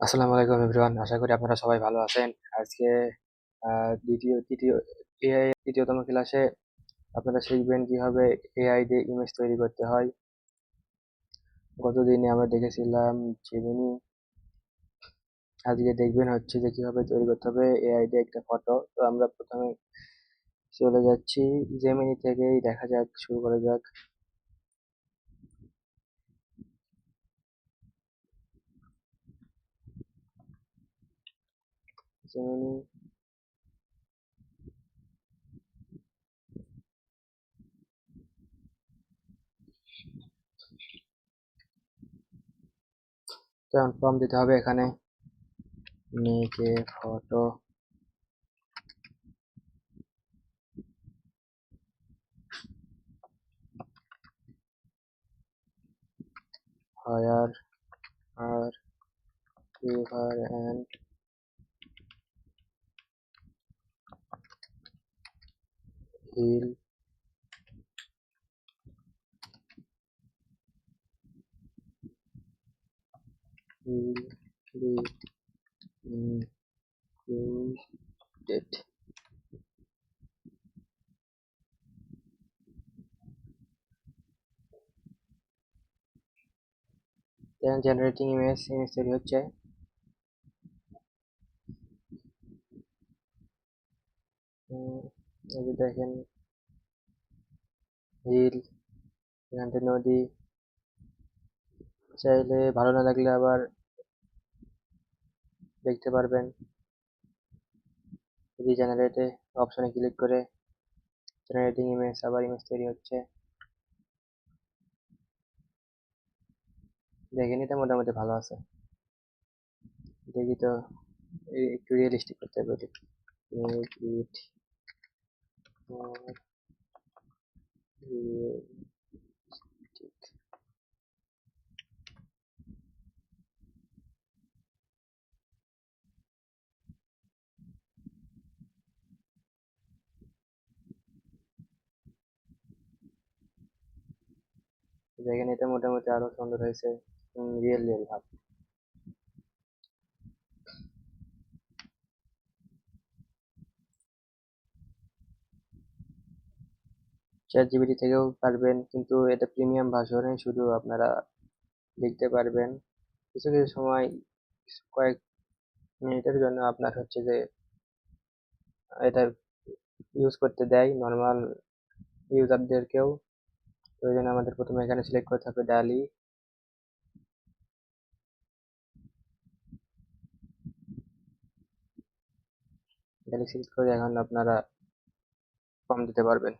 আসসালামু আলাইকুম এভরিওয়ান, আশা করি আপনারা সবাই ভালো আছেন। আজকে দ্বিতীয়, তৃতীয়, এআই তৃতীয়তম ক্লাসে আপনারা শিখবেন কীভাবে এআই দিয়ে ইমেজ তৈরি করতে হয়। গতদিনে আমরা দেখেছিলাম জেমিনি আজকে দেখবেন হচ্ছে যে কীভাবে তৈরি করতে হবে এআই দিয়ে একটা ফটো তো আমরা প্রথমে চলে যাচ্ছি। জেমিনি থেকেই দেখা যাক, শুরু করা যাক। জেমিনি তো ফর্ম দিতে হবে এখানে। A photo hire her river and तेल जेनरेटिंग इमेज सेम स्टोरी हो जाए এই যে দেখেন হিল এখান থেকে নদী চাইলে ভালো না লাগলে আবার দেখতে পারবেন। রিজেনারেটে অপশনে ক্লিক করে জেনারেটিং ইমেজ আবার ইমেজ তৈরি হচ্ছে। দেখেন, এটা মোটামুটি ভালো আছে। দেখি তো একটু রিয়েলিস্টিক করতে বলি More realistic. দেখেন এটা মোটামুটি আরও সুন্দর হয়েছে রিয়েল রিয়েল ভাব চ্যাট জিপিটি থেকেও পারবেন, কিন্তু এটা প্রিমিয়াম ভার্সনে শুধু আপনারা লিখতে পারবেন। কিছু কিছু সময়, কয়েক মিনিটের জন্য আপনার হচ্ছে যে, এটা ইউজ করতে দেয় নর্মাল ইউজারদেরকেও তো ওই জন্য আমাদের প্রথমে এখানে সিলেক্ট করতে হবে ডালি ডালি সিলেক্ট করে এখন আপনারা ফর্ম দিতে পারবেন।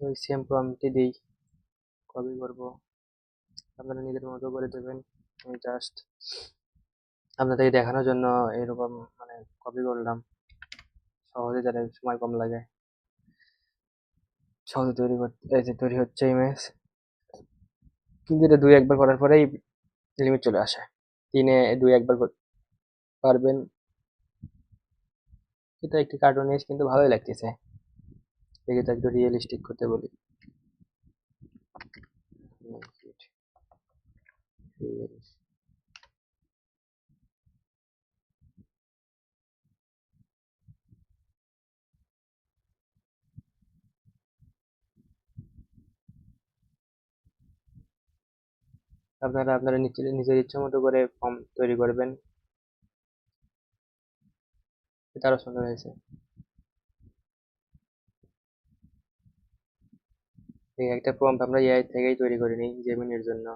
ওই সেম প্রম্পটই দিই। কপি করব? আপনারা নিজের মতো করে দেবেন। আমি জাস্ট আপনাদেরকে দেখানোর জন্য এরকম মানে কপি করলাম। সহজে যাতে সময় কম লাগে। সহজে তৈরি করতে এই যে তৈরি হচ্ছে ইমেজ কিন্তু এটা দুই একবার করার পরেই লিমিট চলে আসে। দিনে দুই একবার পারবেন। এটা একটি কার্টুনিস্ট কিন্তু ভালোই লাগতেছে। দেখি তো একটু রিয়েলিস্টিক করতে বলি. আপনারা আপনারা নিজের নিজের ইচ্ছা মতো করে ফর্ম তৈরি করবেন এটা আরও সুন্দর হয়েছে এই একটা প্রম্পট আমরা এআই থেকেই তৈরি করে নিই জেমিনির জন্য।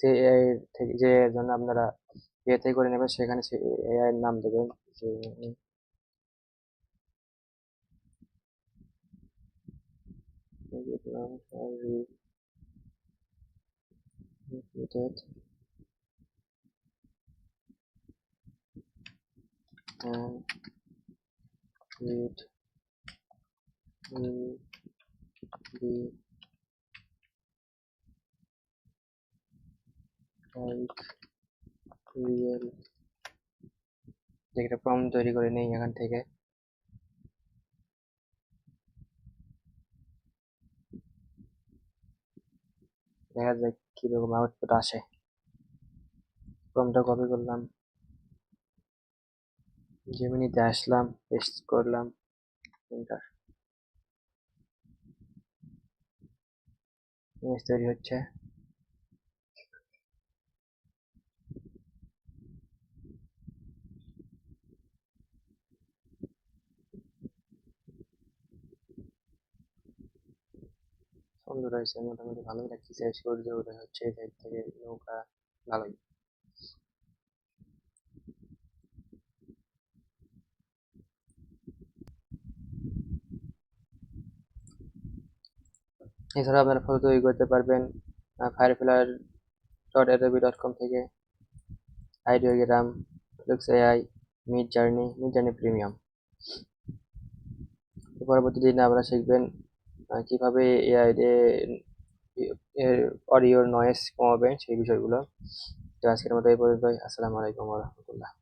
যে এআই যে জন্য আপনারা থেকে করে নেবেন সেখানে এআই এর নাম দেবেন যে বি লাইক রিয়েল একটা প্রম তৈরি করে নেই এখান থেকে। দেখা যাক কীরকম আউটপুট আসে। প্রমটা কপি করলাম। জেমিনিতে আসলাম পেস্ট করলাম এন্টার ইমেজ তৈরি হচ্ছে। সুন্দর হয়েছে, মোটামুটি ভালোই লাগতেছে সূর্য উদয় হচ্ছে, এই সাইড থেকে নৌকা ভালোই। এছাড়া আপনারা ফটো তৈরি করতে পারবেন fire Firefly dot Adobe dot com থেকে। Ideogram looks AI Midjourney Midjourney premium পরবর্তী দিনে আপনারা শিখবেন কীভাবে এআই এর অডিওর নয়েস কমাবেন সেই বিষয়গুলো। তো আজকের মতো এই পর্যন্ত আসসালামু আলাইকুম রহমতুল্লাহ।